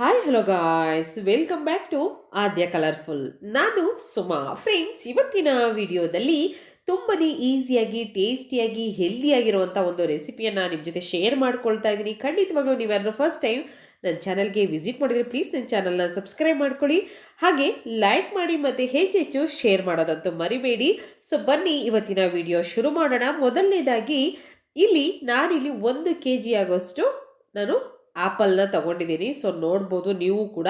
Hi hello guys welcome back to Aadya colourful ನಾನು Suma. Friends ಇವತ್ತಿನ ವಿಡಿಯೋದಲ್ಲಿ ತುಂಬಾ ಈಸಿಯಾಗಿ ಟೇಸ್ಟಿಯಾಗಿ ಹೆಲ್ದಿಯಾಗಿರುವಂಥ ಒಂದು ರೆಸಿಪಿಯನ್ನು ನಿಮ್ಮ ಜೊತೆ ಶೇರ್ ಮಾಡ್ಕೊಳ್ತಾ ಇದ್ದೀನಿ. ಖಂಡಿತವಾಗ್ಲೂ ನೀವ್ಯಾರು ಫಸ್ಟ್ ಟೈಮ್ ನನ್ನ ಚಾನಲ್ಗೆ ವಿಸಿಟ್ ಮಾಡಿದರೆ ಪ್ಲೀಸ್ ನನ್ನ ಚಾನಲ್ನ ಸಬ್ಸ್ಕ್ರೈಬ್ ಮಾಡ್ಕೊಳ್ಳಿ. ಹಾಗೆ ಲೈಕ್ ಮಾಡಿ ಮತ್ತು ಹೆಚ್ಚೆಚ್ಚು ಶೇರ್ ಮಾಡೋದಂತೂ ಮರಿಬೇಡಿ. ಸೊ ಬನ್ನಿ, ಇವತ್ತಿನ ವಿಡಿಯೋ ಶುರು ಮಾಡೋಣ. ಮೊದಲನೇದಾಗಿ, ಇಲ್ಲಿ ನಾನಿಲ್ಲಿ ಒಂದು ಕೆ ಜಿ ಆಗೋಷ್ಟು ನಾನು ಆಪಲ್ನ ತಗೊಂಡಿದ್ದೀನಿ. ಸೊ, ನೋಡ್ಬೋದು ನೀವು ಕೂಡ.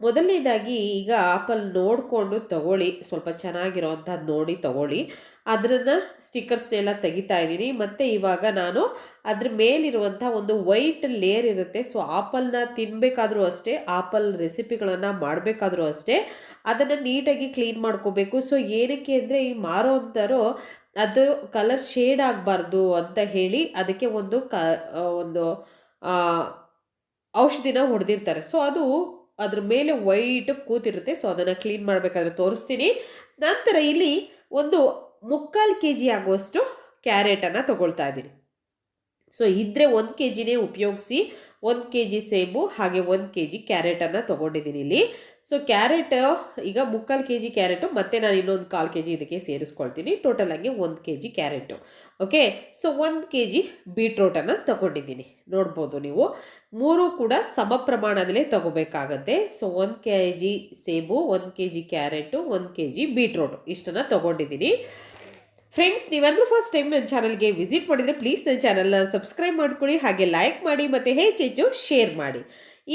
ಮೊದಲನೇದಾಗಿ ಈಗ ಆಪಲ್ ನೋಡಿಕೊಂಡು ತಗೊಳ್ಳಿ. ಸ್ವಲ್ಪ ಚೆನ್ನಾಗಿರೋವಂಥದ್ದು ನೋಡಿ ತಗೊಳ್ಳಿ. ಅದನ್ನು ಸ್ಟಿಕ್ಕರ್ಸ್ನೆಲ್ಲ ತೆಗಿತಾ ಇದ್ದೀನಿ. ಮತ್ತು ಇವಾಗ ನಾನು ಅದ್ರ ಮೇಲಿರುವಂಥ ಒಂದು ವೈಟ್ ಲೇಯರ್ ಇರುತ್ತೆ. ಸೊ, ಆಪಲ್ನ ತಿನ್ನಬೇಕಾದ್ರೂ ಅಷ್ಟೇ, ಆಪಲ್ ರೆಸಿಪಿಗಳನ್ನು ಮಾಡಬೇಕಾದ್ರೂ ಅಷ್ಟೇ, ಅದನ್ನು ನೀಟಾಗಿ ಕ್ಲೀನ್ ಮಾಡ್ಕೋಬೇಕು. ಸೊ, ಏನಕ್ಕೆ ಅಂದರೆ ಈ ಮಾರೋ ಅದು ಕಲರ್ ಶೇಡ್ ಆಗಬಾರ್ದು ಅಂತ ಹೇಳಿ ಅದಕ್ಕೆ ಒಂದು ಕ ಒಂದು ಔಷಧಿನ ಹೊಡೆದಿರ್ತಾರೆ. ಸೊ ಅದು ಅದ್ರ ಮೇಲೆ ವೈಟ್ ಕೂತಿರುತ್ತೆ. ಸೊ ಅದನ್ನು ಕ್ಲೀನ್ ಮಾಡಬೇಕಾದ್ರೆ ತೋರಿಸ್ತೀನಿ. ನಂತರ ಇಲ್ಲಿ ಒಂದು ಮುಕ್ಕಾಲು ಕೆ ಜಿ ಆಗುವಷ್ಟು ಕ್ಯಾರೆಟನ್ನು ತಗೊಳ್ತಾ ಇದ್ದೀನಿ. ಸೊ ಇದ್ದರೆ ಒಂದು ಕೆ ಜಿನೇ ಉಪಯೋಗಿಸಿ, ಒಂದು ಕೆ ಜಿ ಸೇಬು, ಹಾಗೆ ಒಂದು ಕೆ ಜಿ ಕ್ಯಾರೆಟನ್ನು ತೊಗೊಂಡಿದ್ದೀನಿ ಇಲ್ಲಿ. ಸೊ ಕ್ಯಾರೆಟ್ ಈಗ ಮುಕ್ಕಾಲು ಕೆ ಜಿ ಕ್ಯಾರೆಟು ಮತ್ತು ನಾನು ಇನ್ನೊಂದು ಕಾಲು ಕೆ ಜಿ ಇದಕ್ಕೆ ಸೇರಿಸ್ಕೊಳ್ತೀನಿ. ಟೋಟಲ್ ಆಗಿ ಒಂದು K G carrot okay so ಒಂದು ಕೆ ಜಿ ಬೀಟ್ರೋಟನ್ನು ತಗೊಂಡಿದ್ದೀನಿ. ನೋಡ್ಬೋದು ನೀವು. ಮೂರು ಕೂಡ ಸಮ ಪ್ರಮಾಣದಲ್ಲೇ ತಗೋಬೇಕಾಗತ್ತೆ. ಸೊ ಒಂದು ಕೆ ಜಿ ಸೇಬು, ಒಂದು ಕೆ ಜಿ ಕ್ಯಾರೆಟು ಒಂದು ಕೆ ಜಿ ಬೀಟ್ರೋಟು ಇಷ್ಟನ್ನು ತಗೊಂಡಿದ್ದೀನಿ. ಫ್ರೆಂಡ್ಸ್ ನೀವೆಲ್ಲರೂ ಫಸ್ಟ್ ಟೈಮ್ ನನ್ನ ಚಾನಲ್ಗೆ ವಿಸಿಟ್ ಮಾಡಿದರೆ ಪ್ಲೀಸ್ ನನ್ನ ಚಾನಲ್ನ ಸಬ್ಸ್ಕ್ರೈಬ್ ಮಾಡ್ಕೊಳ್ಳಿ, ಹಾಗೆ ಲೈಕ್ ಮಾಡಿ, ಮತ್ತು ಹೆಚ್ಚೆಚ್ಚು ಶೇರ್ ಮಾಡಿ.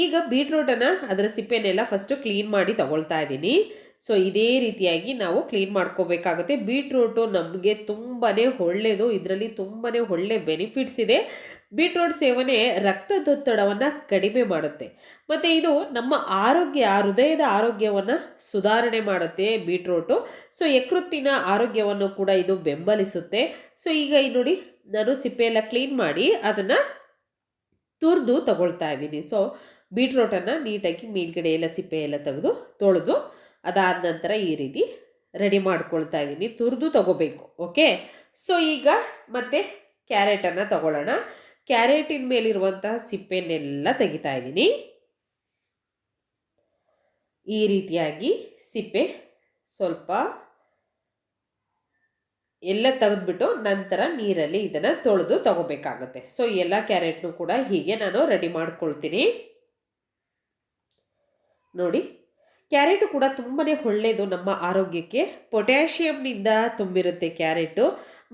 ಈಗ ಬೀಟ್ರೂಟನ್ನು ಅದರ ಸಿಪ್ಪೆನೆಲ್ಲ ಫಸ್ಟು ಕ್ಲೀನ್ ಮಾಡಿ ತಗೊಳ್ತಾ ಇದ್ದೀನಿ. ಸೊ ಇದೇ ರೀತಿಯಾಗಿ ನಾವು ಕ್ಲೀನ್ ಮಾಡ್ಕೋಬೇಕಾಗುತ್ತೆ. ಬೀಟ್ರೂಟು ನಮಗೆ ತುಂಬಾ ಒಳ್ಳೆಯದು ಇದರಲ್ಲಿ ತುಂಬಾ ಒಳ್ಳೆ ಬೆನಿಫಿಟ್ಸ್ ಇದೆ. ಬೀಟ್ರೂಟ್ ಸೇವನೆ ರಕ್ತದೊತ್ತಡವನ್ನು ಕಡಿಮೆ ಮಾಡುತ್ತೆ. ಮತ್ತು ಇದು ನಮ್ಮ ಆರೋಗ್ಯ, ಹೃದಯದ ಆರೋಗ್ಯವನ್ನು ಸುಧಾರಣೆ ಮಾಡುತ್ತೆ ಬೀಟ್ರೂಟು ಸೊ ಯಕೃತ್ತಿನ ಆರೋಗ್ಯವನ್ನು ಕೂಡ ಇದು ಬೆಂಬಲಿಸುತ್ತೆ. ಸೊ ಈಗ ಈ ನೋಡಿ ನಾನು ಸಿಪ್ಪೆಯೆಲ್ಲ ಕ್ಲೀನ್ ಮಾಡಿ ಅದನ್ನು ತುರಿದು ತಗೊಳ್ತಾ ಇದ್ದೀನಿ. ಸೊ ಬೀಟ್ರೋಟನ್ನು ನೀಟಾಗಿ ಮೇಲ್ಗಡೆ ಎಲ್ಲ ಸಿಪ್ಪೆ ಎಲ್ಲ ತೆಗೆದು ತೊಳೆದು ಅದಾದ ನಂತರ ಈ ರೀತಿ ರೆಡಿ ಮಾಡ್ಕೊಳ್ತಾ ಇದ್ದೀನಿ. ತುರಿದು ತಗೋಬೇಕು, ಓಕೆ? ಸೊ, ಈಗ ಮತ್ತೆ ಕ್ಯಾರೆಟನ್ನು ತಗೊಳ್ಳೋಣ. ಕ್ಯಾರೆಟಿನ ಮೇಲಿರುವಂತಹ ಸಿಪ್ಪೆನೆಲ್ಲ ತೆಗಿತಾ ಇದ್ದೀನಿ. ಈ ರೀತಿಯಾಗಿ ಸಿಪ್ಪೆ ಸ್ವಲ್ಪ ಎಲ್ಲ ತೆಗೆದ್ಬಿಟ್ಟು ನಂತರ ನೀರಲ್ಲಿ ಇದನ್ನು ತೊಳೆದು ತಗೋಬೇಕಾಗುತ್ತೆ. ಸೊ ಎಲ್ಲ ಕ್ಯಾರೆಟ್ನು ಕೂಡ ಹೀಗೆ ನಾನು ರೆಡಿ ಮಾಡ್ಕೊಳ್ತೀನಿ. ನೋಡಿ, ಕ್ಯಾರೆಟು ಕೂಡ ತುಂಬಾ ಒಳ್ಳೆಯದು ನಮ್ಮ ಆರೋಗ್ಯಕ್ಕೆ. ಪೊಟ್ಯಾಷಿಯಮ್ನಿಂದ ತುಂಬಿರುತ್ತೆ ಕ್ಯಾರೆಟು.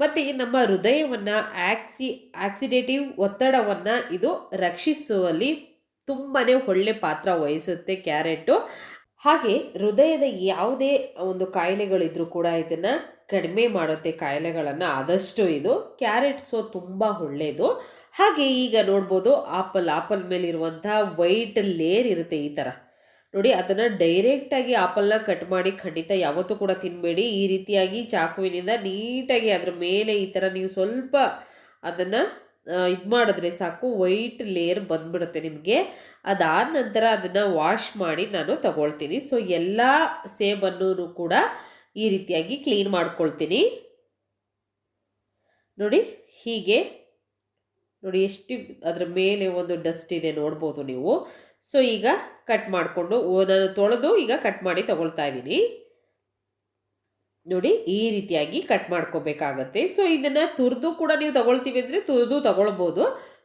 ಮತ್ತು ನಮ್ಮ ಹೃದಯವನ್ನು ಆಕ್ಸಿ, ಆಕ್ಸಿಡೇಟಿವ್ ಒತ್ತಡವನ್ನು ಇದು ರಕ್ಷಿಸುವಲ್ಲಿ ತುಂಬಾ ಒಳ್ಳೆ ಪಾತ್ರ ವಹಿಸುತ್ತೆ ಕ್ಯಾರೆಟು. ಹಾಗೆ ಹೃದಯದ ಯಾವುದೇ ಒಂದು ಕಾಯಿಲೆಗಳಿದ್ರೂ ಕೂಡ ಇದನ್ನು ಕಡಿಮೆ ಮಾಡುತ್ತೆ ಕಾಯಿಲೆಗಳನ್ನು. ಆದಷ್ಟು ಇದು ಕ್ಯಾರೆಟ್ ಸೊ ತುಂಬ ಒಳ್ಳೆಯದು. ಹಾಗೆ ಈಗ ನೋಡ್ಬೋದು, ಆಪಲ್ ಆಪಲ್ ಮೇಲಿರುವಂಥ ವೈಟ್ ಲೇಯರ್ ಇರುತ್ತೆ ಈ ಥರ ನೋಡಿ, ಅದನ್ನು ಡೈರೆಕ್ಟಾಗಿ ಆಪಲ್ನ ಕಟ್ ಮಾಡಿ ಖಂಡಿತ ಯಾವತ್ತೂ ಕೂಡ ತಿನ್ನಬೇಡಿ ಈ ರೀತಿಯಾಗಿ ಚಾಕುವಿನಿಂದ ನೀಟಾಗಿ ಅದರ ಮೇಲೆ ಈ ಥರ ನೀವು ಸ್ವಲ್ಪ ಅದನ್ನು ಇದು ಮಾಡಿದ್ರೆ ಸಾಕು. ವೈಟ್ ಲೇಯರ್ ಬಂದ್ಬಿಡುತ್ತೆ ನಿಮಗೆ. ಅದಾದ ನಂತರ ಅದನ್ನು ವಾಶ್ ಮಾಡಿ ನಾನು ತಗೊಳ್ತೀನಿ. ಸೊ ಎಲ್ಲ ಸೇಬನ್ನು ಕೂಡ ಈ ರೀತಿಯಾಗಿ ಕ್ಲೀನ್ ಮಾಡ್ಕೊಳ್ತೀನಿ. ನೋಡಿ, ಹೀಗೆ. ನೋಡಿ, ಎಷ್ಟು ಅದರ ಮೇಲೆ ಒಂದು ಡಸ್ಟ್ ಇದೆ ನೋಡ್ಬೋದು ನೀವು. ಸೊ ಈಗ ಕಟ್ ಮಾಡಿಕೊಂಡು ನಾನು ತೊಳೆದು ಈಗ ಕಟ್ ಮಾಡಿ ತಗೊಳ್ತಾ ಇದ್ದೀನಿ. ನೋಡಿ, ಈ ರೀತಿಯಾಗಿ ಕಟ್ ಮಾಡ್ಕೋಬೇಕಾಗತ್ತೆ. ಸೊ ಇದನ್ನು ತುರಿದು ಕೂಡ ನೀವು ತಗೊಳ್ತೀವಿ ಅಂದರೆ ತುರಿದು ತಗೊಳ್ಬೋದು.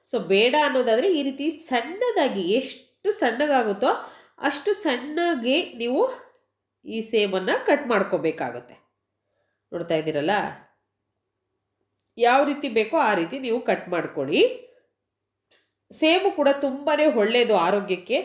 ಸೊ ಬೇಡ ಅನ್ನೋದಾದರೆ ಈ ರೀತಿ ಸಣ್ಣದಾಗಿ ಎಷ್ಟು ಸಣ್ಣಗಾಗುತ್ತೋ ಅಷ್ಟು ಸಣ್ಣಗೆ ನೀವು ಈ ಸೇಮನ್ನು ಕಟ್ ಮಾಡ್ಕೋಬೇಕಾಗತ್ತೆ. ನೋಡ್ತಾ ಇದ್ದೀರಲ್ಲ? ಯಾವ ರೀತಿ ಬೇಕೋ ಆ ರೀತಿ ನೀವು ಕಟ್ ಮಾಡ್ಕೊಳ್ಳಿ ಸೇಬು ಕೂಡ ತುಂಬಾ ಒಳ್ಳೆಯದು ಆರೋಗ್ಯಕ್ಕೆ.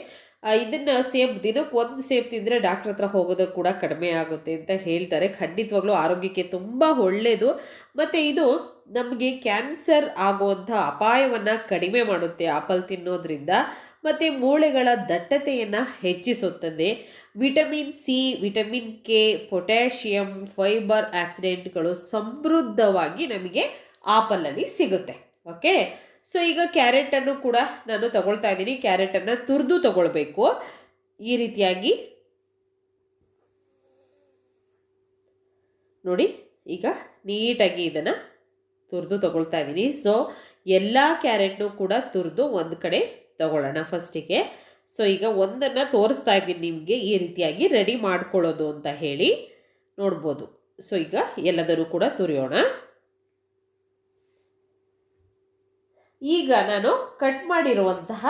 ಇದನ್ನು ಸೇಬು ದಿನಕ್ಕೆ ಒಂದು ಸೇಬು ತಿಂದರೆ ಡಾಕ್ಟ್ರ್ ಹತ್ರ ಹೋಗೋದು ಕೂಡ ಕಡಿಮೆ ಆಗುತ್ತೆ ಅಂತ ಹೇಳ್ತಾರೆ. ಖಂಡಿತವಾಗ್ಲೂ ಆರೋಗ್ಯಕ್ಕೆ ತುಂಬ ಒಳ್ಳೆಯದು ಮತ್ತು ಇದು ನಮಗೆ ಕ್ಯಾನ್ಸರ್ ಆಗುವಂಥ ಅಪಾಯವನ್ನು ಕಡಿಮೆ ಮಾಡುತ್ತೆ ಆಪಲ್ ತಿನ್ನೋದ್ರಿಂದ. ಮತ್ತು ಮೂಳೆಗಳ ದಟ್ಟತೆಯನ್ನು ಹೆಚ್ಚಿಸುತ್ತದೆ. Vitamin C, vitamin K, potassium, fibre ಆಕ್ಸಿಡೆಂಟ್ಗಳು ಸಮೃದ್ಧವಾಗಿ ನಮಗೆ ಆಪಲಲ್ಲಿ ಸಿಗುತ್ತೆ. ಓಕೆ? ಸೊ ಈಗ ಕ್ಯಾರೆಟನ್ನು ಕೂಡ ನಾನು ತಗೊಳ್ತಾ ಇದ್ದೀನಿ. ಕ್ಯಾರೆಟನ್ನು ತುರಿದು ತಗೊಳ್ಬೇಕು. ಈ ರೀತಿಯಾಗಿ. ನೋಡಿ, ಈಗ ನೀಟಾಗಿ ಇದನ್ನು ತುರಿದು ತಗೊಳ್ತಾ ಇದ್ದೀನಿ. ಸೊ ಎಲ್ಲ ಕ್ಯಾರೆಟ್ನು ಕೂಡ ತುರಿದು ಒಂದು ಕಡೆ ತಗೊಳ್ಳೋಣ ಫಸ್ಟಿಗೆ. ಸೊ ಈಗ ಒಂದನ್ನು ತೋರಿಸ್ತಾ ಇದ್ದೀನಿ ನಿಮಗೆ. ಈ ರೀತಿಯಾಗಿ ರೆಡಿ ಮಾಡ್ಕೊಳ್ಳೋದು ಅಂತ ಹೇಳಿ ನೋಡ್ಬೋದು. ಸೊ ಈಗ ಎಲ್ಲದರೂ ಕೂಡ ತುರಿಯೋಣ. ಈಗ ನಾನು ಕಟ್ ಮಾಡಿರುವಂತಹ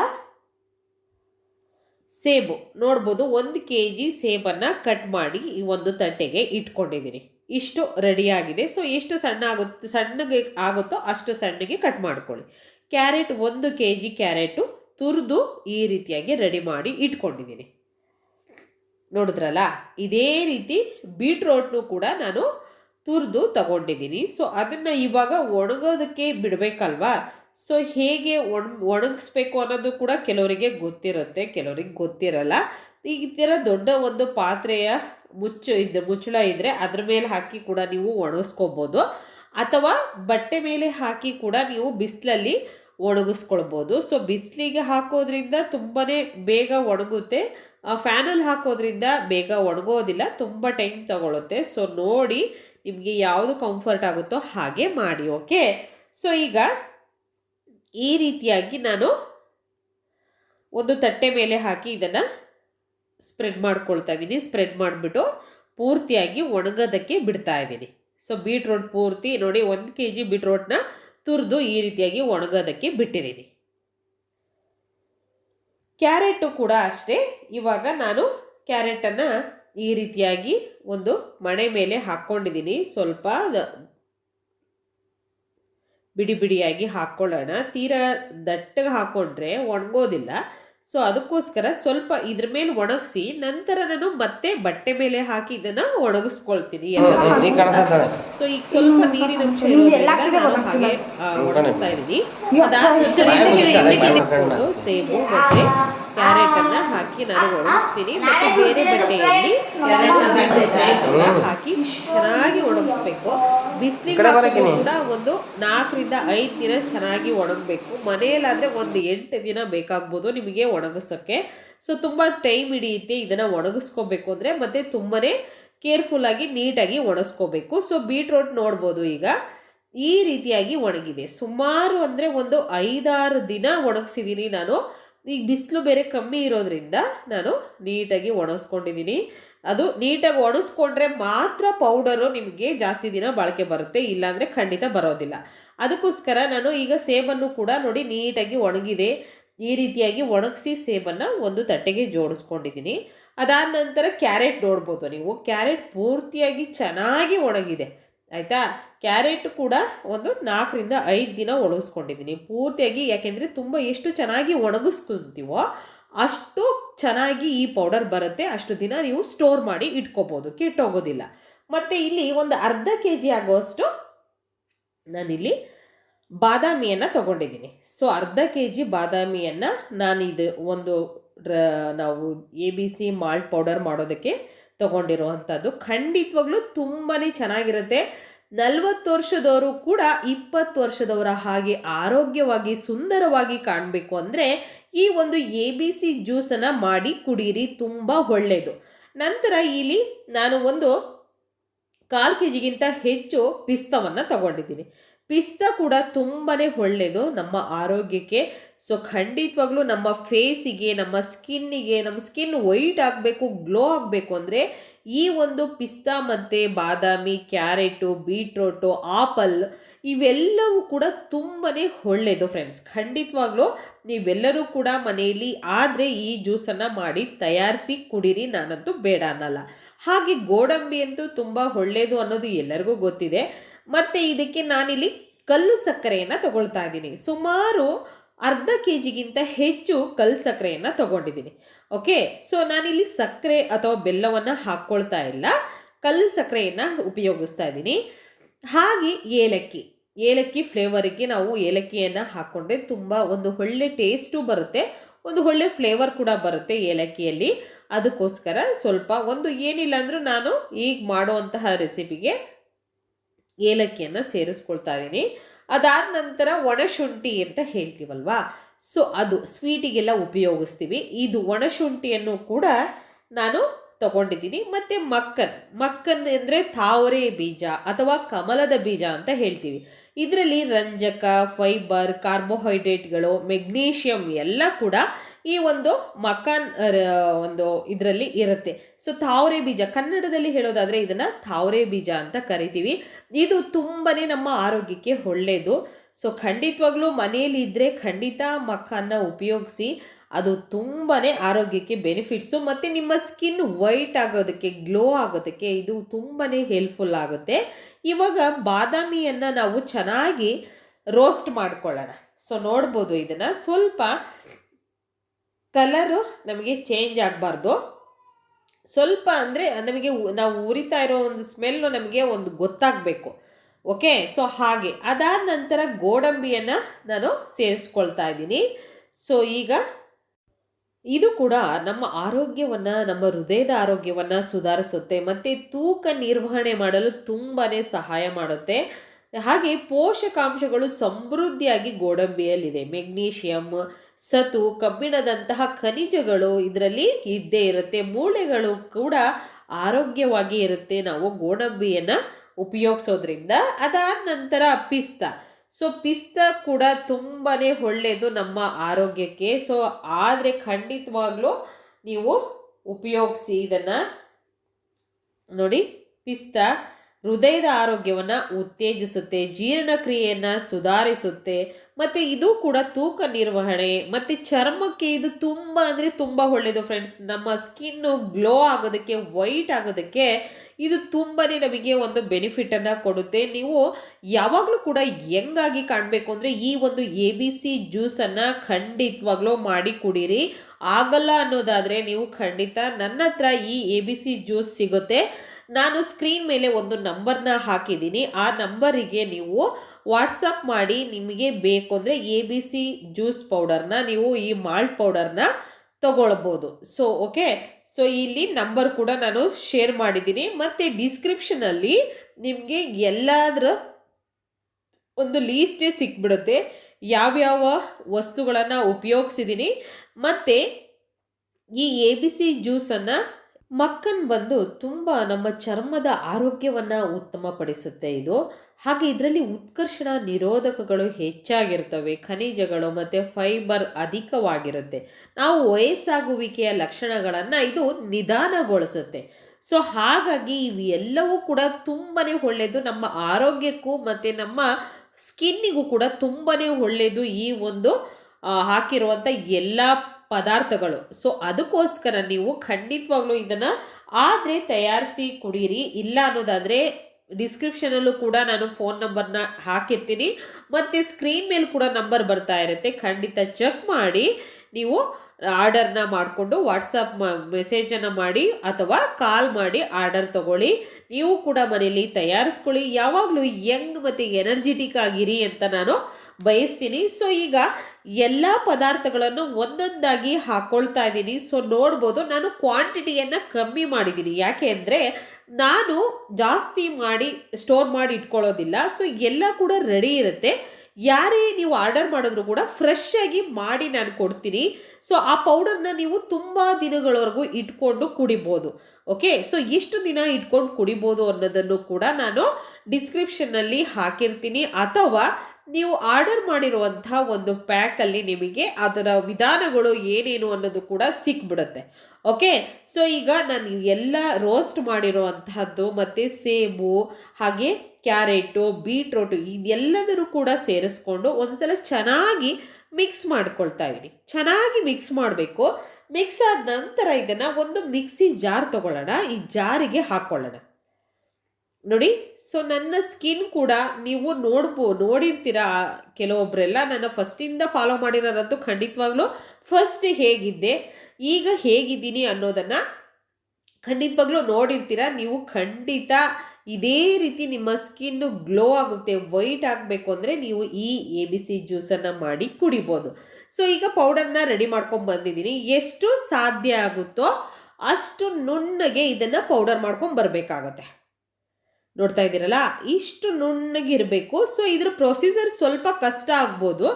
ಸೇಬು. ನೋಡ್ಬೋದು ಒಂದು ಕೆ ಜಿ ಸೇಬನ್ನು ಕಟ್ ಮಾಡಿ ಈ ಒಂದು ತಟ್ಟೆಗೆ ಇಟ್ಕೊಂಡಿದ್ದೀನಿ. ಇಷ್ಟು ರೆಡಿಯಾಗಿದೆ ಸೊ ಎಷ್ಟು ಸಣ್ಣ ಆಗುತ್ತೆ, ಸಣ್ಣಗೆ ಆಗುತ್ತೋ ಅಷ್ಟು ಸಣ್ಣಗೆ ಕಟ್ ಮಾಡ್ಕೊಳ್ಳಿ. ಕ್ಯಾರೆಟ್ ಒಂದು ಕೆ ಜಿ ಕ್ಯಾರೆಟು ತುರಿದು ಈ ರೀತಿಯಾಗಿ ರೆಡಿ ಮಾಡಿ ಇಟ್ಕೊಂಡಿದ್ದೀನಿ. ನೋಡಿದ್ರಲ್ಲ, ಇದೇ ರೀತಿ ಬೀಟ್ರೋಟ್ನು ಕೂಡ ನಾನು ತುರಿದು ತಗೊಂಡಿದ್ದೀನಿ. ಸೊ ಅದನ್ನು ಇವಾಗ ಒಣಗೋದಕ್ಕೆ ಬಿಡಬೇಕಲ್ವಾ? ಸೊ ಹೇಗೆ ಒಣ ಒಣಗಿಸ್ಬೇಕು ಅನ್ನೋದು ಕೂಡ ಕೆಲವರಿಗೆ ಗೊತ್ತಿರುತ್ತೆ, ಕೆಲವರಿಗೆ ಗೊತ್ತಿರಲ್ಲ. ಈ ಥರ ದೊಡ್ಡ ಒಂದು ಪಾತ್ರೆಯ ಮುಚ್ಚು ಇದ್ದ ಮುಚ್ಚಳ ಇದ್ದರೆ ಅದ್ರ ಮೇಲೆ ಹಾಕಿ ಕೂಡ ನೀವು ಒಣಗಿಸ್ಕೊಬೋದು. ಅಥವಾ ಬಟ್ಟೆ ಮೇಲೆ ಹಾಕಿ ಕೂಡ ನೀವು ಬಿಸಿಲಲ್ಲಿ ಒಣಗಿಸ್ಕೊಳ್ಬೋದು. ಸೊ ಬಿಸಿಲಿಗೆ ಹಾಕೋದ್ರಿಂದ ತುಂಬಾ ಬೇಗ ಒಣಗುತ್ತೆ. ಫ್ಯಾನಲ್ಲಿ ಹಾಕೋದ್ರಿಂದ ಬೇಗ ಒಣಗೋದಿಲ್ಲ, ತುಂಬ ಟೈಮ್ ತಗೊಳುತ್ತೆ. ಸೊ ನೋಡಿ ನಿಮಗೆ ಯಾವುದು ಕಂಫರ್ಟ್ ಆಗುತ್ತೋ ಹಾಗೆ ಮಾಡಿ ಓಕೆ ಸೊ ಈಗ ಈ ರೀತಿಯಾಗಿ ನಾನು ಒಂದು ತಟ್ಟೆ ಮೇಲೆ ಹಾಕಿ ಇದನ್ನು ಸ್ಪ್ರೆಡ್ ಮಾಡ್ಕೊಳ್ತಾ ಇದ್ದೀನಿ ಸ್ಪ್ರೆಡ್ ಮಾಡಿಬಿಟ್ಟು ಪೂರ್ತಿಯಾಗಿ ಒಣಗೋದಕ್ಕೆ ಬಿಡ್ತಾ ಇದ್ದೀನಿ ಸೊ ಬೀಟ್ರೋಟ್ ಪೂರ್ತಿ ನೋಡಿ ಒಂದು ಕೆ ಜಿ ಬೀಟ್ರೋಟ್ನ ತುರಿದು ಈ ರೀತಿಯಾಗಿ ಒಣಗೋದಕ್ಕೆ ಬಿಟ್ಟಿದ್ದೀನಿ ಕ್ಯಾರೆಟು ಕೂಡ ಅಷ್ಟೇ. ಇವಾಗ ನಾನು ಕ್ಯಾರೆಟನ್ನು ಈ ರೀತಿಯಾಗಿ ಒಂದು ಮಣೆ ಮೇಲೆ ಹಾಕ್ಕೊಂಡಿದ್ದೀನಿ ಸ್ವಲ್ಪ ಬಿಡಿ ಬಿಡಿಯಾಗಿ ಹಾಕ್ಕೊಳ್ಳೋಣ ತೀರಾ ದಟ್ಟಗೆ ಹಾಕ್ಕೊಂಡ್ರೆ ಒಣಗೋದಿಲ್ಲ. ಸೊ ಅದಕ್ಕೋಸ್ಕರ ಸ್ವಲ್ಪ ಇದ್ರ ಮೇಲೆ ಒಣಗಿಸಿ ನಂತರ ನಾನು ಮತ್ತೆ ಬಟ್ಟೆ ಮೇಲೆ ಹಾಕಿ ಇದನ್ನ ಒಣಗಿಸ್ಕೊಳ್ತೀನಿ ಸೊ ಈಗ ಸ್ವಲ್ಪ ನೀರಿನ ಅಂಶ ನಾನು ಹಾಗೆ ಒಣಗಿಸ್ತಾ ಇದ್ದೀನಿ. ಸೇಬು ಮತ್ತೆ ಕ್ಯಾರೆಟ್ ಅನ್ನ ಹಾಕಿ ನಾನು ಒಣಗಿಸ್ತೀನಿ. ಮತ್ತೆ ಬೇರೆ ಬಟ್ಟೆಯಲ್ಲಿ ಹಾಕಿ ಚೆನ್ನಾಗಿ ಒಣಗಿಸ್ಬೇಕು. ಬಿಸಿಲಿಗೆ. ಕೂಡ ಒಂದು ನಾಲ್ಕರಿಂದ ಐದು ದಿನ ಚೆನ್ನಾಗಿ ಒಣಗಬೇಕು. ಮನೆಯಲ್ಲಾದರೆ ಒಂದು ಎಂಟು ದಿನ ಬೇಕಾಗ್ಬೋದು ನಿಮಗೆ ಒಣಗಿಸೋಕ್ಕೆ. ಸೊ ತುಂಬ ಟೈಮ್ ಹಿಡಿಯುತ್ತೆ ಇದನ್ನು ಒಣಗಿಸ್ಕೋಬೇಕು ಅಂದರೆ ಮತ್ತೆ ತುಂಬಾ ಕೇರ್ಫುಲ್ಲಾಗಿ ನೀಟಾಗಿ ಒಣಗಿಸ್ಕೋಬೇಕು ಸೊ ಬೀಟ್ರೋಟ್ ನೋಡ್ಬೋದು ಈಗ. ಈ ರೀತಿಯಾಗಿ ಒಣಗಿದೆ. ಸುಮಾರು ಅಂದರೆ ಒಂದು ಐದಾರು ದಿನ ಒಣಗಿಸಿದ್ದೀನಿ ನಾನು. ಈಗ ಬಿಸಿಲು ಬೇರೆ ಕಮ್ಮಿ ಇರೋದ್ರಿಂದ ನಾನು ನೀಟಾಗಿ ಒಣಗಿಸ್ಕೊಂಡಿದ್ದೀನಿ ಅದು ನೀಟಾಗಿ ಒಣಸ್ಕೊಂಡ್ರೆ ಮಾತ್ರ ಪೌಡರು ನಿಮಗೆ ಜಾಸ್ತಿ ದಿನ ಬಾಳಿಕೆ ಬರುತ್ತೆ, ಇಲ್ಲಾಂದರೆ ಖಂಡಿತ ಬರೋದಿಲ್ಲ. ಅದಕ್ಕೋಸ್ಕರ ನಾನು ಈಗ ಸೇಬನ್ನು ಕೂಡ ನೋಡಿ ನೀಟಾಗಿ ಒಣಗಿದೆ, ಈ ರೀತಿಯಾಗಿ ಒಣಗಿಸಿ ಸೇಬನ್ನು ಒಂದು ತಟ್ಟೆಗೆ ಜೋಡಿಸ್ಕೊಂಡಿದ್ದೀನಿ. ಅದಾದ ನಂತರ ಕ್ಯಾರೆಟ್ ನೋಡ್ಬೋದು ನೀವು. ಕ್ಯಾರೆಟ್ ಪೂರ್ತಿಯಾಗಿ ಚೆನ್ನಾಗಿ ಒಣಗಿದೆ, ಆಯಿತಾ? ಕ್ಯಾರೆಟ್ ಕೂಡ ಒಂದು ನಾಲ್ಕರಿಂದ ಐದು ದಿನ ಒಣಗಿಸ್ಕೊಂಡಿದ್ದೀನಿ. ಪೂರ್ತಿಯಾಗಿ ಯಾಕೆಂದರೆ ತುಂಬ ಎಷ್ಟು ಚೆನ್ನಾಗಿ ಒಣಗಿಸ್ಕೊಂತೀವೋ ಅಷ್ಟು ಚೆನ್ನಾಗಿ ಈ ಪೌಡರ್ ಬರುತ್ತೆ, ಅಷ್ಟು ದಿನ ನೀವು ಸ್ಟೋರ್ ಮಾಡಿ ಇಟ್ಕೋಬೋದು, ಕೆಟ್ಟೋಗೋದಿಲ್ಲ. ಮತ್ತು ಇಲ್ಲಿ ಒಂದು ಅರ್ಧ ಕೆ ಜಿ ಆಗುವಷ್ಟು ನಾನಿಲ್ಲಿ ಬಾದಾಮಿಯನ್ನು ತಗೊಂಡಿದ್ದೀನಿ. ಸೊ ಅರ್ಧ ಕೆ ಜಿ ಬಾದಾಮಿಯನ್ನು ಇದು ಒಂದು ನಾವು A B C malt powder ಮಾಡೋದಕ್ಕೆ ತಗೊಂಡಿರುವಂಥದ್ದು. ಖಂಡಿತವಾಗ್ಲೂ ತುಂಬಾ ಚೆನ್ನಾಗಿರುತ್ತೆ. ನಲವತ್ತು ವರ್ಷದವರು ಕೂಡ ಇಪ್ಪತ್ತು ವರ್ಷದವರ ಹಾಗೆ ಆರೋಗ್ಯವಾಗಿ ಸುಂದರವಾಗಿ ಕಾಣಬೇಕು ಅಂದರೆ ಈ ಒಂದು ಎ ಬಿ ಸಿ ಜ್ಯೂಸನ್ನು ಮಾಡಿ ಕುಡೀರಿ, ತುಂಬ ಒಳ್ಳೆಯದು ನಂತರ ಇಲ್ಲಿ ನಾನು ಒಂದು ಕಾಲು ಕೆ ಜಿಗಿಂತ ಹೆಚ್ಚು ಪಿಸ್ತವನ್ನು ತಗೊಂಡಿದ್ದೀನಿ. ಪಿಸ್ತ ಕೂಡ ತುಂಬಾ ಒಳ್ಳೆಯದು ನಮ್ಮ ಆರೋಗ್ಯಕ್ಕೆ. ಸೊ ಖಂಡಿತವಾಗ್ಲೂ ನಮ್ಮ ಫೇಸಿಗೆ ನಮ್ಮ ಸ್ಕಿನ್ನಿಗೆ ನಮ್ಮ ಸ್ಕಿನ್ ವೈಟ್ ಆಗಬೇಕು ಗ್ಲೋ ಆಗಬೇಕು ಅಂದರೆ ಈ ಒಂದು ಪಿಸ್ತಾ ಮತ್ತು ಬಾದಾಮಿ, ಕ್ಯಾರೆಟು, ಬೀಟ್ರೋಟು, ಆಪಲ್ ಇವೆಲ್ಲವೂ ಕೂಡ ತುಂಬಾ ಒಳ್ಳೆಯದು ಫ್ರೆಂಡ್ಸ್ ಖಂಡಿತವಾಗ್ಲೂ ನೀವೆಲ್ಲರೂ ಕೂಡ ಮನೆಯಲ್ಲಿ ಆದರೆ ಈ ಜ್ಯೂಸನ್ನು ಮಾಡಿ ತಯಾರಿಸಿ ಕುಡೀರಿ, ನಾನಂತೂ ಬೇಡ ಅನ್ನಲ್ಲ. ಹಾಗೆ ಗೋಡಂಬಿ ಅಂತೂ ತುಂಬ ಒಳ್ಳೆಯದು ಅನ್ನೋದು ಎಲ್ಲರಿಗೂ ಗೊತ್ತಿದೆ. ಮತ್ತು ಇದಕ್ಕೆ ನಾನಿಲ್ಲಿ ಕಲ್ಲು ಸಕ್ಕರೆಯನ್ನು ತಗೊಳ್ತಾ ಇದ್ದೀನಿ. ಸುಮಾರು ಅರ್ಧ ಕೆ ಜಿಗಿಂತ ಹೆಚ್ಚು ಕಲ್ಲು ಸಕ್ಕರೆಯನ್ನು ತಗೊಂಡಿದ್ದೀನಿ. ಓಕೆ ಸೊ ನಾನಿಲ್ಲಿ ಸಕ್ಕರೆ ಅಥವಾ ಬೆಲ್ಲವನ್ನು ಹಾಕ್ಕೊಳ್ತಾ ಇಲ್ಲ. ಕಲ್ಲು ಸಕ್ಕರೆಯನ್ನು ಉಪಯೋಗಿಸ್ತಾ ಇದ್ದೀನಿ. ಹಾಗೆ ಏಲಕ್ಕಿ. ಏಲಕ್ಕಿ ಫ್ಲೇವರಿಗೆ ನಾವು ಏಲಕ್ಕಿಯನ್ನು ಹಾಕ್ಕೊಂಡ್ರೆ ತುಂಬ ಒಂದು ಒಳ್ಳೆ ಟೇಸ್ಟು ಬರುತ್ತೆ. ಒಂದು ಒಳ್ಳೆ ಫ್ಲೇವರ್ ಕೂಡ ಬರುತ್ತೆ ಏಲಕ್ಕಿಯಲ್ಲಿ. ಅದಕ್ಕೋಸ್ಕರ ಸ್ವಲ್ಪ ಒಂದು ಏನಿಲ್ಲ ಅಂದರೂ ನಾನು ಈಗ ಮಾಡುವಂತಹ ರೆಸಿಪಿಗೆ ಏಲಕ್ಕಿಯನ್ನು ಸೇರಿಸ್ಕೊಳ್ತಾ ಇದ್ದೀನಿ. ಅದಾದ ನಂತರ ಒಣಶುಂಠಿ ಅಂತ ಹೇಳ್ತೀವಲ್ವಾ? ಸೊ ಅದು ಸ್ವೀಟಿಗೆಲ್ಲ ಉಪಯೋಗಿಸ್ತೀವಿ. ಇದು ಒಣಶುಂಠಿಯನ್ನು ಕೂಡ ನಾನು ತಗೊಂಡಿದ್ದೀನಿ. ಮತ್ತು ಮಕ್ಕನ್ ಮಕ್ಕನ್ ಅಂದರೆ ತಾವರೆ ಬೀಜ ಅಥವಾ ಕಮಲದ ಬೀಜ ಅಂತ ಹೇಳ್ತೀವಿ. ಇದರಲ್ಲಿ ರಂಜಕ, ಫೈಬರ್, ಕಾರ್ಬೋಹೈಡ್ರೇಟ್ಗಳು ಮೆಗ್ನೀಷಿಯಮ್ ಎಲ್ಲ ಕೂಡ ಈ ಒಂದು ಮಕಾನ್ ಒಂದು ಇದರಲ್ಲಿ ಇರುತ್ತೆ. ಸೊ ತಾವರೆ ಬೀಜ, ಕನ್ನಡದಲ್ಲಿ ಹೇಳೋದಾದರೆ ಇದನ್ನು ತಾವರೆ ಬೀಜ ಅಂತ ಕರಿತೀವಿ. ಇದು ತುಂಬಾ ನಮ್ಮ ಆರೋಗ್ಯಕ್ಕೆ ಒಳ್ಳೆಯದು ಸೊ ಖಂಡಿತವಾಗ್ಲೂ ಮನೆಯಲ್ಲಿ ಇದ್ದರೆ ಖಂಡಿತ ಮಕಾನ್ನ ಉಪಯೋಗಿಸಿ. ಅದು ತುಂಬಾ ಆರೋಗ್ಯಕ್ಕೆ ಬೆನಿಫಿಟ್ಸು. ಮತ್ತು ನಿಮ್ಮ ಸ್ಕಿನ್ ವೈಟ್ ಆಗೋದಕ್ಕೆ, ಗ್ಲೋ ಆಗೋದಕ್ಕೆ ಇದು ತುಂಬಾ ಹೆಲ್ಪ್ಫುಲ್ ಆಗುತ್ತೆ. ಇವಾಗ ಬಾದಾಮಿಯನ್ನು ನಾವು ಚೆನ್ನಾಗಿ ರೋಸ್ಟ್ ಮಾಡ್ಕೊಳ್ಳೋಣ. ಸೊ ನೋಡ್ಬೋದು ಇದನ್ನು. ಸ್ವಲ್ಪ ಕಲರು ನಮಗೆ ಚೇಂಜ್ ಆಗಬಾರ್ದು. ಸ್ವಲ್ಪ ಅಂದರೆ ನಮಗೆ ನಾವು ಉರಿತಾ ಇರೋ ಒಂದು ಸ್ಮೆಲ್ಲು ನಮಗೆ ಒಂದು ಗೊತ್ತಾಗಬೇಕು. ಓಕೆ ಸೊ ಹಾಗೆ. ಅದಾದ ನಂತರ ಗೋಡಂಬಿಯನ್ನು ನಾನು ಸೇರಿಸ್ಕೊಳ್ತಾ ಇದ್ದೀನಿ. ಸೊ ಈಗ ಇದು ಕೂಡ ನಮ್ಮ ಆರೋಗ್ಯವನ್ನು, ನಮ್ಮ ಹೃದಯದ ಆರೋಗ್ಯವನ್ನು ಸುಧಾರಿಸುತ್ತೆ. ಮತ್ತು ತೂಕ ನಿರ್ವಹಣೆ ಮಾಡಲು ತುಂಬಾ ಸಹಾಯ ಮಾಡುತ್ತೆ. ಹಾಗೆ ಪೋಷಕಾಂಶಗಳು ಸಮೃದ್ಧಿಯಾಗಿ ಗೋಡಂಬಿಯಲ್ಲಿದೆ. ಮೆಗ್ನೀಷಿಯಮ್ ಸತು ಕಬ್ಬಿಣದಂತಹ ಖನಿಜಗಳು ಇದರಲ್ಲಿ ಇದ್ದೇ ಇರುತ್ತೆ. ಮೂಳೆಗಳು ಕೂಡ ಆರೋಗ್ಯವಾಗಿ ಇರುತ್ತೆ. ನಾವು ಗೋಡಂಬಿಯನ್ನು ಉಪಯೋಗಿಸೋದ್ರಿಂದ. ಅದಾದ ನಂತರ ಪಿಸ್ತ. ಸೊ ಪಿಸ್ತ ಕೂಡ ತುಂಬಾ ಒಳ್ಳೆಯದು ನಮ್ಮ ಆರೋಗ್ಯಕ್ಕೆ. ಸೊ ಆದರೆ ಖಂಡಿತವಾಗ್ಲೂ ನೀವು ಉಪಯೋಗಿಸಿ ಇದನ್ನು ನೋಡಿ. ಪಿಸ್ತಾ ಹೃದಯದ ಆರೋಗ್ಯವನ್ನು ಉತ್ತೇಜಿಸುತ್ತೆ, ಜೀರ್ಣಕ್ರಿಯೆಯನ್ನು ಸುಧಾರಿಸುತ್ತೆ. ಮತ್ತು ಇದು ಕೂಡ ತೂಕ ನಿರ್ವಹಣೆ, ಮತ್ತು ಚರ್ಮಕ್ಕೆ ಇದು ತುಂಬ ಅಂದರೆ ತುಂಬ ಒಳ್ಳೆಯದು ಫ್ರೆಂಡ್ಸ್ ನಮ್ಮ ಸ್ಕಿನ್ನು ಗ್ಲೋ ಆಗೋದಕ್ಕೆ ವೈಟ್ ಆಗೋದಕ್ಕೆ ಇದು ತುಂಬಾ ನಮಗೆ ಒಂದು ಬೆನಿಫಿಟನ್ನು ಕೊಡುತ್ತೆ. ನೀವು ಯಾವಾಗಲೂ ಕೂಡ ಹೆಂಗಾಗಿ ಕಾಣಬೇಕು ಅಂದರೆ ಈ ಒಂದು ಎ ಬಿ ಸಿ ಜ್ಯೂಸನ್ನು ಖಂಡಿತವಾಗ್ಲೂ ಮಾಡಿ ಕುಡೀರಿ. ಆಗಲ್ಲ ಅನ್ನೋದಾದರೆ ನೀವು ಖಂಡಿತ ನನ್ನ ಹತ್ರ ಈ ಎ ಬಿ ಸಿ ಜ್ಯೂಸ್ ಸಿಗುತ್ತೆ. ನಾನು ಸ್ಕ್ರೀನ್ ಮೇಲೆ ಒಂದು ನಂಬರ್ನ ಹಾಕಿದ್ದೀನಿ. ಆ ನಂಬರಿಗೆ ನೀವು ವಾಟ್ಸಪ್ ಮಾಡಿ ನಿಮಗೆ ಬೇಕು ಅಂದರೆ ಎ ಬಿ ಸಿ ಜ್ಯೂಸ್ ಪೌಡರ್ನ ನೀವು ಈ ಮಾಲ್ಟ್ ಪೌಡರ್ನ ತಗೊಳ್ಬೋದು. ಸೊ ಓಕೆ ಸೊ ಇಲ್ಲಿ ನಂಬರ್ ಕೂಡ ನಾನು ಶೇರ್ ಮಾಡಿದ್ದೀನಿ. ಮತ್ತು ಡಿಸ್ಕ್ರಿಪ್ಷನಲ್ಲಿ ನಿಮಗೆ ಎಲ್ಲದರ ಒಂದು ಲೀಸ್ಟೇ ಸಿಕ್ಬಿಡುತ್ತೆ. ಯಾವ್ಯಾವ ವಸ್ತುಗಳನ್ನು ಉಪಯೋಗಿಸಿದ್ದೀನಿ ಮತ್ತು ಈ ಎ ಬಿ ಸಿ ಜ್ಯೂಸನ್ನು ಮಕ್ಕನ್ ಬಂದು ತುಂಬ ನಮ್ಮ ಚರ್ಮದ ಆರೋಗ್ಯವನ್ನು ಉತ್ತಮಪಡಿಸುತ್ತೆ ಇದು. ಹಾಗೆ ಇದರಲ್ಲಿ ಉತ್ಕರ್ಷಣ ನಿರೋಧಕಗಳು ಹೆಚ್ಚಾಗಿರ್ತವೆ, ಖನಿಜಗಳು ಮತ್ತು ಫೈಬರ್ ಅಧಿಕವಾಗಿರುತ್ತೆ. ನಾವು ವಯಸ್ಸಾಗುವಿಕೆಯ ಲಕ್ಷಣಗಳನ್ನು ಇದು ನಿಧಾನಗೊಳಿಸುತ್ತೆ. ಸೊ ಹಾಗಾಗಿ ಇವೆಲ್ಲವೂ ಕೂಡ ತುಂಬಾ ಒಳ್ಳೆಯದು. ನಮ್ಮ ಆರೋಗ್ಯಕ್ಕೂ ಮತ್ತು ನಮ್ಮ ಸ್ಕಿನ್ನಿಗೂ ಕೂಡ ತುಂಬಾ ಒಳ್ಳೆಯದು ಈ ಒಂದು ಹಾಕಿರುವಂಥ ಎಲ್ಲ ಪದಾರ್ಥಗಳು. ಸೊ ಅದಕ್ಕೋಸ್ಕರ ನೀವು ಖಂಡಿತವಾಗ್ಲೂ ಇದನ್ನು ಆದರೆ ತಯಾರಿಸಿ ಕುಡೀರಿ. ಇಲ್ಲ ಅನ್ನೋದಾದರೆ ಡಿಸ್ಕ್ರಿಪ್ಷನಲ್ಲೂ ಕೂಡ ನಾನು ಫೋನ್ ನಂಬರ್ನ ಹಾಕಿರ್ತೀನಿ. ಮತ್ತು ಸ್ಕ್ರೀನ್ ಮೇಲೆ ಕೂಡ ನಂಬರ್ ಬರ್ತಾ ಇರುತ್ತೆ. ಖಂಡಿತ ಚೆಕ್ ಮಾಡಿ. ನೀವು ಆರ್ಡರ್ನ ಮಾಡಿಕೊಂಡು ವಾಟ್ಸಪ್ ಮೆಸೇಜನ್ನು ಮಾಡಿ ಅಥವಾ ಕಾಲ್ ಮಾಡಿ ಆರ್ಡರ್ ತಗೊಳ್ಳಿ. ನೀವು ಕೂಡ ಮನೇಲಿ ತಯಾರಿಸ್ಕೊಳ್ಳಿ. ಯಾವಾಗಲೂ ಯಂಗ್ ಮತ್ತು ಎನರ್ಜೆಟಿಕ್ ಆಗಿರಿ ಅಂತ ನಾನು ಬಯಸ್ತೀನಿ. ಸೊ ಈಗ ಎಲ್ಲ ಪದಾರ್ಥಗಳನ್ನು ಒಂದೊಂದಾಗಿ ಹಾಕ್ಕೊಳ್ತಾ ಇದ್ದೀನಿ. ಸೊ ನೋಡ್ಬೋದು ನಾನು ಕ್ವಾಂಟಿಟಿಯನ್ನು ಕಮ್ಮಿ ಮಾಡಿದ್ದೀನಿ. ಯಾಕೆ ಅಂದರೆ ನಾನು ಜಾಸ್ತಿ ಮಾಡಿ ಸ್ಟೋರ್ ಮಾಡಿ ಇಟ್ಕೊಳ್ಳೋದಿಲ್ಲ. ಸೊ ಎಲ್ಲ ಕೂಡ ರೆಡಿ ಇರುತ್ತೆ. ಯಾರೇ ನೀವು ಆರ್ಡರ್ ಮಾಡಿದ್ರು ಕೂಡ ಫ್ರೆಶ್ ಆಗಿ ಮಾಡಿ ನಾನು ಕೊಡ್ತೀನಿ. ಸೊ ಆ ಪೌಡರ್ನ ನೀವು ತುಂಬ ದಿನಗಳವರೆಗೂ ಇಟ್ಕೊಂಡು ಕುಡಿಬೋದು. ಓಕೆ ಸೊ ಎಷ್ಟು ದಿನ ಇಟ್ಕೊಂಡು ಕುಡಿಬೋದು ಅನ್ನೋದನ್ನು ಕೂಡ ನಾನು ಡಿಸ್ಕ್ರಿಪ್ಷನ್ನಲ್ಲಿ ಹಾಕಿರ್ತೀನಿ. ಅಥವಾ ನೀವು ಆರ್ಡರ್ ಮಾಡಿರುವಂಥ ಒಂದು ಪ್ಯಾಕಲ್ಲಿ ನಿಮಗೆ ಅದರ ವಿಧಾನಗಳು ಏನೇನು ಅನ್ನೋದು ಕೂಡ ಸಿಕ್ಬಿಡುತ್ತೆ. ಓಕೆ? ಸೊ, ಈಗ ನಾನು ಎಲ್ಲ ರೋಸ್ಟ್ ಮಾಡಿರುವಂತಹದ್ದು ಮತ್ತು ಸೇಬು, ಹಾಗೆ ಕ್ಯಾರೆಟು, ಬೀಟ್ರೋಟು ಇದೆಲ್ಲದನ್ನು ಕೂಡ ಸೇರಿಸ್ಕೊಂಡು ಒಂದ್ಸಲ ಚೆನ್ನಾಗಿ ಮಿಕ್ಸ್ ಮಾಡ್ಕೊಳ್ತಾ ಇದ್ದೀನಿ ಚೆನ್ನಾಗಿ ಮಿಕ್ಸ್ ಮಾಡಬೇಕು. ಮಿಕ್ಸ್ ಆದ ನಂತರ ಇದನ್ನು ಒಂದು ಮಿಕ್ಸಿ ಜಾರ್ ತಗೊಳ್ಳೋಣ. ಈ ಜಾರಿಗೆ ಹಾಕ್ಕೊಳ್ಳೋಣ. ನೋಡಿ ಸೊ ನನ್ನ ಸ್ಕಿನ್ ಕೂಡ ನೀವು ನೋಡ್ಬೋ, ನೋಡಿರ್ತೀರಾ ಕೆಲವೊಬ್ಬರೆಲ್ಲ ನನ್ನ ಫಸ್ಟಿಂದ ಫಾಲೋ ಮಾಡಿರೋರಂತೂ ಖಂಡಿತವಾಗ್ಲೂ ಫಸ್ಟ್ ಹೇಗಿದ್ದೆ ಈಗ ಹೇಗಿದ್ದೀನಿ ಅನ್ನೋದನ್ನು ಖಂಡಿತವಾಗ್ಲೂ ನೋಡಿರ್ತೀರ? ನೀವು ಖಂಡಿತ ಇದೇ ರೀತಿ ನಿಮ್ಮ ಸ್ಕಿನ್ನು ಗ್ಲೋ ಆಗುತ್ತೆ ವೈಟ್ ಆಗಬೇಕು ಅಂದರೆ ನೀವು ಈ ಎ ಬಿ ಸಿ ಜ್ಯೂಸನ್ನು ಮಾಡಿ ಕುಡಿಬೋದು. ಸೊ ಈಗ ಪೌಡರ್ನ ರೆಡಿ ಮಾಡ್ಕೊಂಡು ಬಂದಿದ್ದೀನಿ. ಎಷ್ಟು ಸಾಧ್ಯ ಆಗುತ್ತೋ ಅಷ್ಟು ನುಣ್ಣಗೆ ಇದನ್ನು ಪೌಡರ್ ಮಾಡ್ಕೊಂಡು ಬರಬೇಕಾಗತ್ತೆ. ನೋಡ್ತಾ ಇದ್ದೀರಲ್ಲ, ಇಷ್ಟು ನುಣ್ಣಗಿರಬೇಕು. ಸೊ ಇದ್ರ ಪ್ರೊಸೀಜರ್ ಸ್ವಲ್ಪ ಕಷ್ಟ ಆಗ್ಬೋದು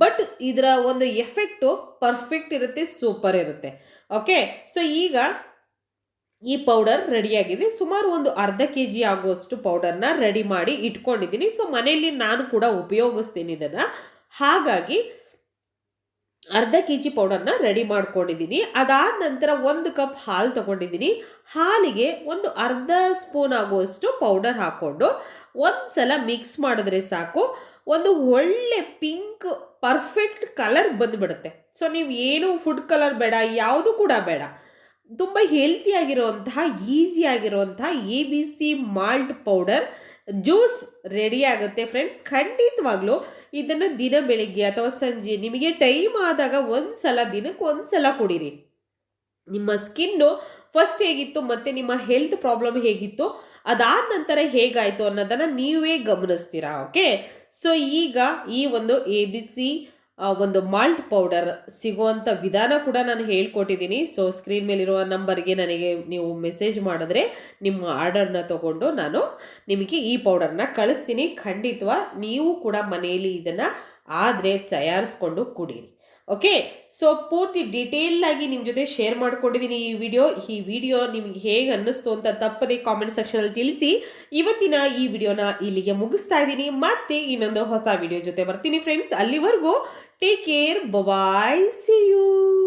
ಬಟ್ ಇದರ ಒಂದು ಎಫೆಕ್ಟು ಪರ್ಫೆಕ್ಟ್ ಇರುತ್ತೆ ಸೂಪರ್ ಇರುತ್ತೆ. ಓಕೆ ಸೊ ಈಗ ಈ ಪೌಡರ್ ರೆಡಿಯಾಗಿದೆ ಸುಮಾರು ಒಂದು ಅರ್ಧ ಕೆ ಜಿ ಆಗುವಷ್ಟು ಪೌಡರ್ನ ರೆಡಿ ಮಾಡಿ ಇಟ್ಕೊಂಡಿದ್ದೀನಿ. ಸೊ ಮನೆಯಲ್ಲಿ ನಾನು ಕೂಡ ಉಪಯೋಗಿಸ್ತೀನಿ ಇದನ್ನು. ಹಾಗಾಗಿ ಅರ್ಧ ಕೆ ಜಿ ಪೌಡರ್ನ ರೆಡಿ ಮಾಡ್ಕೊಂಡಿದ್ದೀನಿ. ಅದಾದ ನಂತರ ಒಂದು ಕಪ್ ಹಾಲು ತೊಗೊಂಡಿದ್ದೀನಿ. ಹಾಲಿಗೆ ಒಂದು ಅರ್ಧ ಸ್ಪೂನ್ ಆಗುವಷ್ಟು ಪೌಡರ್ ಹಾಕ್ಕೊಂಡು ಒಂದು ಸಲ ಮಿಕ್ಸ್ ಮಾಡಿದ್ರೆ ಸಾಕು. ಒಂದು ಒಳ್ಳೆ ಪಿಂಕ್ ಪರ್ಫೆಕ್ಟ್ ಕಲರ್ ಬಂದುಬಿಡುತ್ತೆ. ಸೊ ನೀವು ಏನು ಫುಡ್ ಕಲರ್ ಬೇಡ, ಯಾವುದು ಕೂಡ ಬೇಡ. ತುಂಬ ಹೆಲ್ತಿಯಾಗಿರುವಂತಹ ಈಸಿಯಾಗಿರುವಂತಹ A B C malt powder juice ready ಆಗುತ್ತೆ. ಫ್ರೆಂಡ್ಸ್ ಖಂಡಿತವಾಗ್ಲೂ ಇದನ್ನು ದಿನ ಬೆಳಿಗ್ಗೆ ಅಥವಾ ಸಂಜೆ ನಿಮಗೆ ಟೈಮ್ ಆದಾಗ ಒಂದು ಸಲ ದಿನಕ್ಕೆ ಒಂದು ಸಲ ಕುಡೀರಿ. ನಿಮ್ಮ ಸ್ಕಿನ್ನು ಫಸ್ಟ್ ಹೇಗಿತ್ತು ಮತ್ತು ನಿಮ್ಮ ಹೆಲ್ತ್ ಪ್ರಾಬ್ಲಮ್ ಹೇಗಿತ್ತು? ಅದಾದ ನಂತರ ಹೇಗಾಯಿತು ಅನ್ನೋದನ್ನು ನೀವೇ ಗಮನಿಸ್ತೀರಾ ಓಕೆ ಸೊ ಈಗ ಈ ಒಂದು ಎ ಬಿ ಸಿ ಒಂದು ಮಾಲ್ಟ್ ಪೌಡರ್ ಸಿಗುವಂಥ ವಿಧಾನ ಕೂಡ ನಾನು ಹೇಳ್ಕೊಟ್ಟಿದ್ದೀನಿ. ಸೊ ಸ್ಕ್ರೀನ್ ಮೇಲಿರುವ ನಂಬರ್ಗೆ ನನಗೆ ನೀವು ಮೆಸೇಜ್ ಮಾಡಿದ್ರೆ ನಿಮ್ಮ ಆರ್ಡರ್ನ ತಗೊಂಡು ನಾನು ನಿಮಗೆ ಈ ಪೌಡರ್ನ ಕಳಿಸ್ತೀನಿ. ಖಂಡಿತವ ನೀವು ಕೂಡ ಮನೆಯಲ್ಲಿ ಇದನ್ನು ಆದರೆ ತಯಾರಿಸ್ಕೊಂಡು ಕುಡೀರಿ. ಓಕೆ ಸೊ ಪೂರ್ತಿ ಡೀಟೇಲ್ ಆಗಿ ನಿಮ್ಮ ಜೊತೆ ಶೇರ್ ಮಾಡ್ಕೊಂಡಿದ್ದೀನಿ ಈ ವಿಡಿಯೋ ಈ ವಿಡಿಯೋ ನಿಮಗೆ ಹೇಗೆ ಅನ್ನಿಸ್ತು ಅಂತ ತಪ್ಪದೆ ಕಾಮೆಂಟ್ ಸೆಕ್ಷನಲ್ಲಿ ತಿಳಿಸಿ. ಇವತ್ತಿನ ಈ ವಿಡಿಯೋನ ಇಲ್ಲಿಗೆ ಮುಗಿಸ್ತಾ ಇದ್ದೀನಿ. ಮತ್ತೆ ಇನ್ನೊಂದು ಹೊಸ ವಿಡಿಯೋ ಜೊತೆ ಬರ್ತೀನಿ ಫ್ರೆಂಡ್ಸ್ ಅಲ್ಲಿವರೆಗೂ Take care. Bye bye. See you.